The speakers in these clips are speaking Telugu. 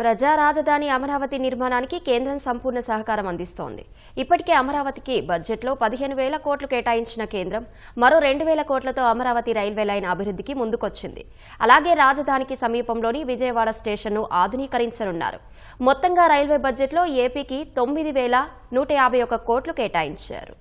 ప్రజా రాజధాని అమరావతి నిర్మాణానికి కేంద్రం సంపూర్ణ సహకారం అందిస్తోంది. ఇప్పటికే అమరావతికి బడ్జెట్లో పదిహేను వేల కోట్లు కేటాయించిన కేంద్రం మరో రెండు వేల కోట్లతో అమరావతి రైల్వే లైన్ అభివృద్ధికి ముందుకొచ్చింది. అలాగే రాజధానికి సమీపంలోని విజయవాడ స్టేషన్ను ఆధునీకరించనున్నారు. మొత్తంగా రైల్వే బడ్జెట్లో ఏపీకి తొమ్మిది వేల నూట యాభై ఒక్క కోట్లు కేటాయించారు.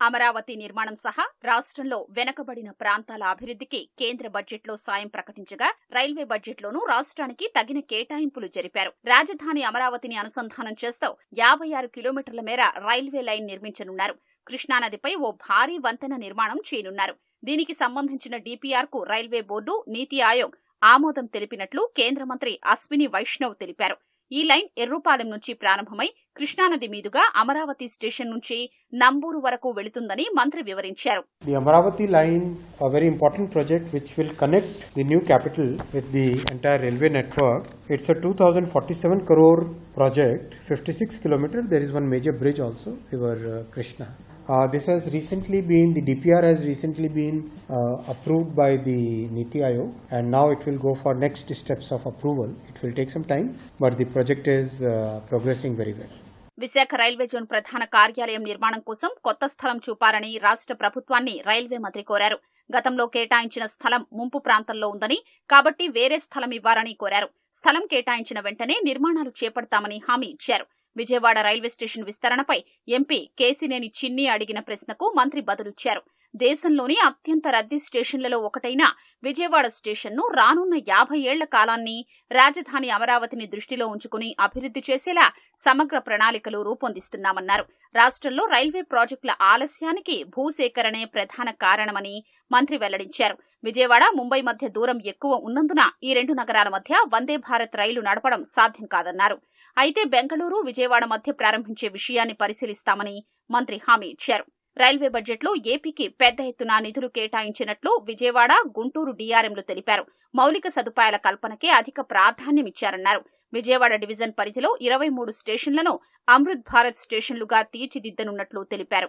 అమరావతి నిర్మాణం సహా రాష్ట్రంలో వెనకబడిన ప్రాంతాల అభివృద్ధికి కేంద్ర బడ్జెట్లో సాయం ప్రకటించగా రైల్వే బడ్జెట్లోనూ రాష్ట్రానికి తగిన కేటాయింపులు జరిపారు. రాజధాని అమరావతిని అనుసంధానం చేస్తూ యాభై ఆరు కిలోమీటర్ల మేర రైల్వే లైన్ నిర్మించనున్నారు. కృష్ణానదిపై ఓ భారీ వంతెన నిర్మాణం చేయనున్నారు. దీనికి సంబంధించిన డీపీఆర్కు రైల్వే బోర్డు నీతి ఆయోగ్ ఆమోదం తెలిపినట్లు కేంద్ర మంత్రి అశ్విని వైష్ణవ్ తెలిపారు. ఈ లైన్ ఎర్రుపాలెం నుంచి ప్రారంభమై కృష్ణానది మీదుగా అమరావతి స్టేషన్ నుంచి నంబూరు వరకు వెళుతుందని మంత్రి వివరించారు The Amaravati line, a very important project which will connect the new capital with the entire railway network. It's a 2047 crore project, 56 kilometer. There is one major bridge also, River uh, Krishna. Uh, this has recently been, the DPR has recently been uh, approved by the Niti Aayog and now it will go for next steps of approval. It will take some time, but the project is uh, progressing very well. Visakha railway zone ప్రధాన కార్యాలయం నిర్మాణం కోసం కొత్త స్థలం చూపారని రాష్ట్ర ప్రభుత్వాన్ని రైల్వే మంత్రి కోరారు. గతంలో కేటాయించిన స్థలం ముంపు ప్రాంతంలో ఉందని కాబట్టి వేరే స్థలం ఇవ్వాలని కోరారు. స్థలం కేటాయించిన వెంటనే నిర్మాణాలు చేపడతామని హామీ ఇచ్చారు. విజయవాడ రైల్వే స్టేషన్ విస్తరణపై ఎంపీ కేసినేని చిన్ని అడిగిన ప్రశ్నకు మంత్రి బదులిచ్చారు. దేశంలోని అత్యంత రద్దీ స్టేషన్లలో ఒకటైన విజయవాడ స్టేషన్ను రానున్న యాభై ఏళ్ళ కాలాన్ని రాజధాని అమరావతిని దృష్టిలో ఉంచుకుని అభివృద్ధి చేసేలా సమగ్ర ప్రణాళికలు రూపొందిస్తున్నామన్నారు. రాష్ట్రంలో రైల్వే ప్రాజెక్టుల ఆలస్యానికి భూసేకరణే ప్రధాన కారణమని మంత్రి వెల్లడించారు. విజయవాడ ముంబై మధ్య దూరం ఎక్కువ ఉన్నందున ఈ రెండు నగరాల మధ్య వందే భారత్ రైలు నడపడం సాధ్యం కాదన్నారు. అయితే బెంగళూరు విజయవాడ మధ్య ప్రారంభించే విషయాన్ని పరిశీలిస్తామని మంత్రి హామీ ఇచ్చారు. రైల్వే బడ్జెట్లో ఏపీకి పెద్ద ఎత్తున నిధులు కేటాయించినట్లు విజయవాడ గుంటూరు డీఆర్ఎంలు తెలిపారు. మౌలిక సదుపాయాల కల్పనకే అధిక ప్రాధాన్యమిచ్చారన్నారు విజయవాడ డివిజన్ పరిధిలో ఇరవై మూడు స్టేషన్లను అమృత్ భారత్ స్టేషన్లుగా తీర్చిదిద్దనున్నట్లు తెలిపారు.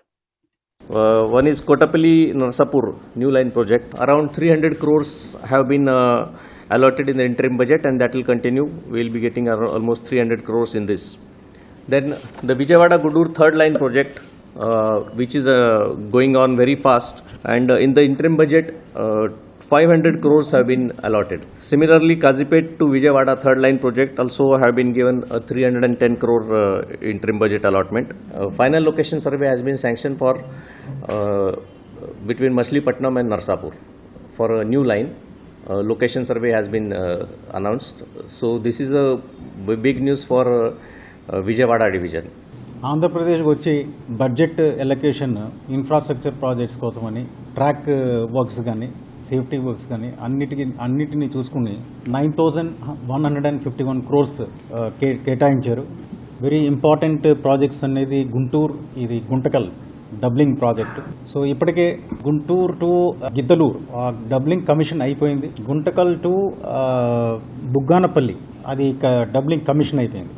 One is Kotapalli Narsapur new line project around three hundred crores have been allotted in the interim budget and that will continue will be getting almost three hundred crores in this then the Vijayawada Gudur third line project which is uh, going on very fast, and uh, in the interim budget. Uh, 500 crores have been allotted. Similarly, Kazipet to Vijayawada third line project also have been given a 310 crore uh, interim budget allotment. Uh, final location survey has been sanctioned for uh, between Machilipatnam and Narsapur for a new line. Uh, location survey has been uh, announced. So this is a big news for uh, uh, Vijayawada division. ఆంధ్రప్రదేశ్కి వచ్చి బడ్జెట్ ఎలకేషన్ ఇన్ఫ్రాస్ట్రక్చర్ ప్రాజెక్ట్స్ కోసమని ట్రాక్ వర్క్స్ కానీ సేఫ్టీ వర్క్స్ కానీ అన్నిటికి అన్నిటిని చూసుకుని nine thousand one hundred and fifty one crores కేటాయించారు. వెరీ ఇంపార్టెంట్ ప్రాజెక్ట్స్ అనేది గుంటూరు ఇది గుంటకల్ డబ్లింగ్ ప్రాజెక్ట్ సో ఇప్పటికే గుంటూరు టు గిద్దలూరు ఆ డబ్లింగ్ కమిషన్ అయిపోయింది. గుంటకల్ టు బుగ్గానపల్లి అది డబ్లింగ్ కమిషన్ అయిపోయింది.